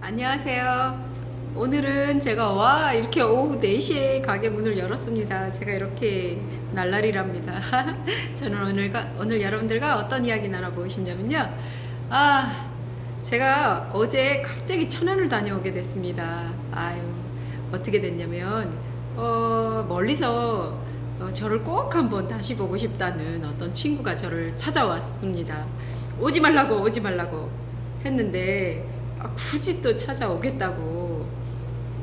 안녕하세요. 오늘은 제가 와 이렇게 오후 4시에 가게 문을 열었습니다. 제가 이렇게 날라리랍니다. 저는 오늘 오늘 여러분들과 어떤 이야기 나눠보고 싶냐면요. 아 제가 어제 갑자기 천안을 다녀오게 됐습니다. 아유 어떻게 됐냐면 어, 멀리서 어, 저를 꼭 한번 다시 보고 싶다는 어떤 친구가 저를 찾아왔습니다. 오지 말라고 오지 말라고 했는데 아, 굳이 또 찾아오겠다고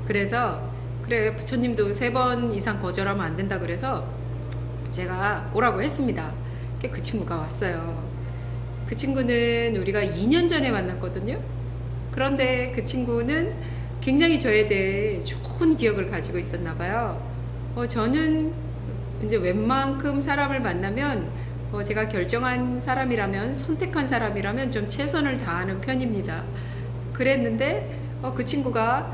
그래서 그래 부처님도 세 번 이상 거절하면 안 된다 그래서 제가 오라고 했습니다. 그 친구가 왔어요. 그 친구는 우리가 2년 전에 만났거든요. 그런데 그 친구는 굉장히 저에 대해 좋은 기억을 가지고 있었나 봐요. 어, 저는 이제 웬만큼 사람을 만나면 어, 제가 결정한 사람이라면 선택한 사람이라면 좀 최선을 다하는 편입니다. 그랬는데 어, 그 친구가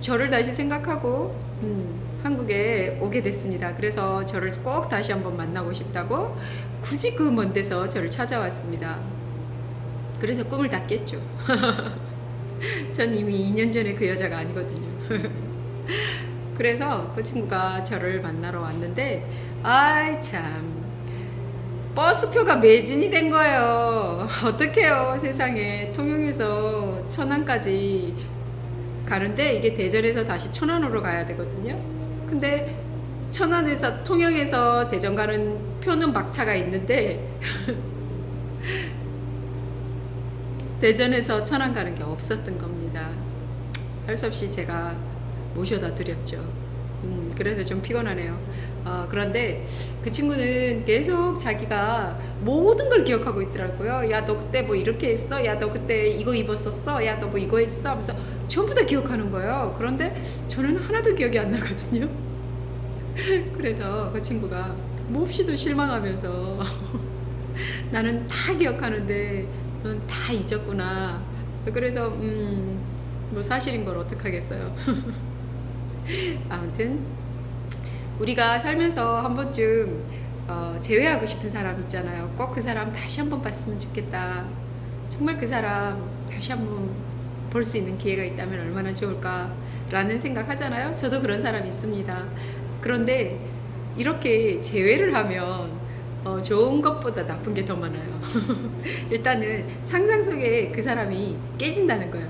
저를 다시 생각하고 음, 한국에 오게 됐습니다. 그래서 저를 꼭 다시 한번 만나고 싶다고 굳이 그 먼 데서 저를 찾아왔습니다. 그래서 꿈을 다 깼죠. 전 이미 2년 전에 그 여자가 아니거든요. 그래서 그 친구가 저를 만나러 왔는데, 아이 참. 버스표가 매진이 된 거예요. 어떡해요, 세상에. 통영에서 천안까지 가는데 이게 대전에서 다시 천안으로 가야 되거든요. 근데 천안에서 통영에서 대전 가는 표는 막차가 있는데 대전에서 천안 가는 게 없었던 겁니다. 할 수 없이 제가 모셔다 드렸죠. 음, 그래서 좀 피곤하네요. 어, 그런데 그 친구는 계속 자기가 모든 걸 기억하고 있더라고요. 야, 너 그때 뭐 이렇게 했어? 야, 너 그때 이거 입었었어? 야, 너 뭐 이거 했어? 하면서 전부 다 기억하는 거예요. 그런데 저는 하나도 기억이 안 나거든요. 그래서 그 친구가 몹시도 실망하면서 나는 다 기억하는데 넌 다 잊었구나. 그래서 음, 뭐 사실인 걸 어떡하겠어요. 아무튼 우리가 살면서 한 번쯤 어, 제외하고 싶은 사람 있잖아요. 꼭 그 사람 다시 한 번 봤으면 좋겠다. 정말 그 사람 다시 한 번 볼 수 있는 기회가 있다면 얼마나 좋을까라는 생각 하잖아요. 저도 그런 사람 있습니다. 그런데 이렇게 제외를 하면 어, 좋은 것보다 나쁜 게 더 많아요. 일단은 상상 속에 그 사람이 깨진다는 거예요.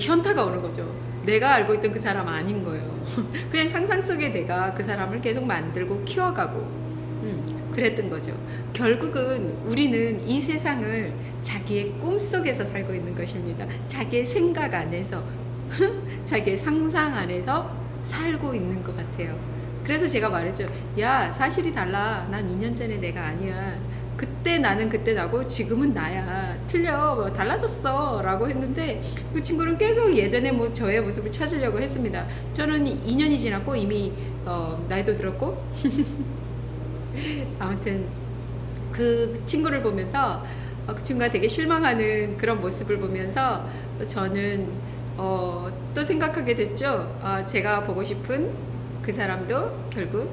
현타가 오는 거죠. 내가 알고 있던 그 사람 아닌 거예요. 그냥 상상 속에 내가 그 사람을 계속 만들고 키워가고 음, 그랬던 거죠. 결국은 우리는 이 세상을 자기의 꿈 속에서 살고 있는 것입니다. 자기의 생각 안에서, 자기의 상상 안에서 살고 있는 것 같아요. 그래서 제가 말했죠. 야, 사실이 달라. 난 2년 전에 내가 아니야. 그때 나는 그때 나고 지금은 나야. 틀려. 뭐 달라졌어. 라고 했는데 그 친구는 계속 예전에 뭐 저의 모습을 찾으려고 했습니다. 저는 2년이 지났고 이미 어, 나이도 들었고 아무튼 그 친구를 보면서 어, 그 친구가 되게 실망하는 그런 모습을 보면서 저는 어, 또 생각하게 됐죠. 어, 제가 보고 싶은 그 사람도 결국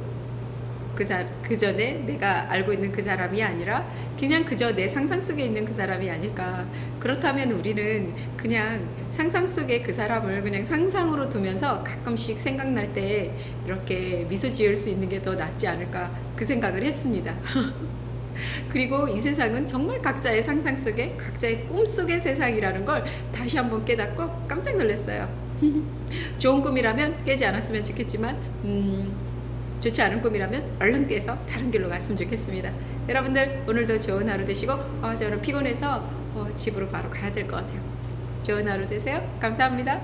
그, 사, 그 전에 내가 알고 있는 그 사람이 아니라 그냥 그저 내 상상 속에 있는 그 사람이 아닐까. 그렇다면 우리는 그냥 상상 속에 그 사람을 그냥 상상으로 두면서 가끔씩 생각날 때 이렇게 미소 지을 수 있는 게 더 낫지 않을까. 그 생각을 했습니다. 그리고 이 세상은 정말 각자의 상상 속에 각자의 꿈 속의 세상이라는 걸 다시 한번 깨닫고 깜짝 놀랐어요. 좋은 꿈이라면 깨지 않았으면 좋겠지만, 음, 좋지 않은 꿈이라면 얼른 깨서 다른 길로 갔으면 좋겠습니다. 여러분들 오늘도 좋은 하루 되시고, 어, 저는 피곤해서 어, 집으로 바로 가야 될 것 같아요. 좋은 하루 되세요. 감사합니다.